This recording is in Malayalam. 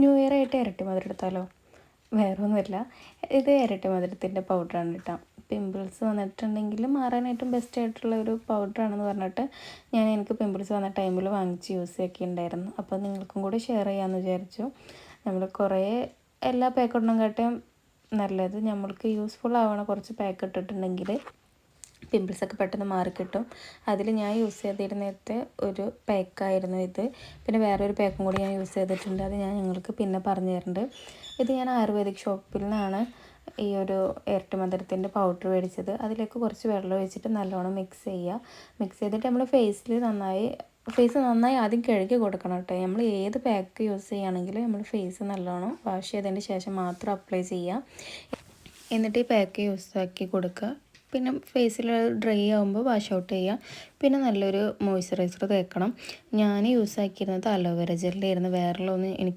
ന്യൂ ഇയർ ആയിട്ട് ഇരട്ടി മധുരം എടുത്താലോ? വേറെ ഒന്നുമില്ല ഇത് ഇരട്ടി മധുരത്തിന്റെ പൗഡറാണ് കേട്ടോ. പിമ്പിൾസ് വന്നിട്ടുണ്ടെങ്കിൽ മാറാനായിട്ടും ബെസ്റ്റ് ആയിട്ടുള്ള ഒരു പൗഡറാണെന്ന് പറഞ്ഞിട്ട് ഞാൻ എനിക്ക് പിമ്പിൾസ് വന്ന ടൈമിൽ വാങ്ങിച്ച് യൂസ് ആക്കിയിട്ടുണ്ടായിരുന്നു. അപ്പോൾ നിങ്ങൾക്കും കൂടി ഷെയർ ചെയ്യാമെന്ന് വിചാരിച്ചു. നമ്മൾ കുറേ എല്ലാ പാക്കറ്റിനും കാട്ടിയും നല്ലത്. നമ്മൾക്ക് യൂസ്ഫുൾ ആവണ കുറച്ച് പാക്കറ്റ് ഇട്ടിട്ടുണ്ടെങ്കിൽ പിമ്പിൾസൊക്കെ പെട്ടെന്ന് മാറിക്കിട്ടും അതിൽ ഞാൻ യൂസ് ചെയ്തിരുന്നത് ഒരു പാക്കായിരുന്നു ഇത്. പിന്നെ വേറൊരു പാക്കും കൂടി ഞാൻ യൂസ് ചെയ്തിട്ടുണ്ട്. അത് ഞാൻ നിങ്ങൾക്ക് പിന്നെ പറഞ്ഞു തരുന്നുണ്ട് ഇത് ഞാൻ ആയുർവേദിക് ഷോപ്പിൽ നിന്നാണ് ഈ ഒരു ഇരട്ടി മധുരത്തിന്റെ പൗഡർ മേടിച്ചത്. അതിലേക്ക് കുറച്ച് വെള്ളം ഒഴിച്ചിട്ട് നല്ലോണം മിക്സ് ചെയ്യുക. മിക്സ് ചെയ്തിട്ട് നമ്മൾ ഫേസിൽ നന്നായി ഫേസ് നന്നായി ആദ്യം കഴുകി കൊടുക്കണം കേട്ടോ. നമ്മൾ ഏത് പാക്ക് യൂസ് ചെയ്യുകയാണെങ്കിലും നമ്മൾ ഫേസ് നല്ലോണം വാഷ് ചെയ്തതിന് ശേഷം മാത്രം അപ്ലൈ ചെയ്യുക. എന്നിട്ട് ഈ പാക്ക് യൂസ് ആക്കി കൊടുക്കുക. പിന്നെ ഫേസിൽ ഡ്രൈ ആകുമ്പോൾ വാഷ് ഔട്ട് ചെയ്യുക പിന്നെ നല്ലൊരു മോയ്സ്ചറൈസർ തേക്കണം. ഞാൻ യൂസ് ആക്കിയിരുന്നത് അലോവേര ജെല്ലായിരുന്നു വേറെ ഒന്നും എനിക്ക്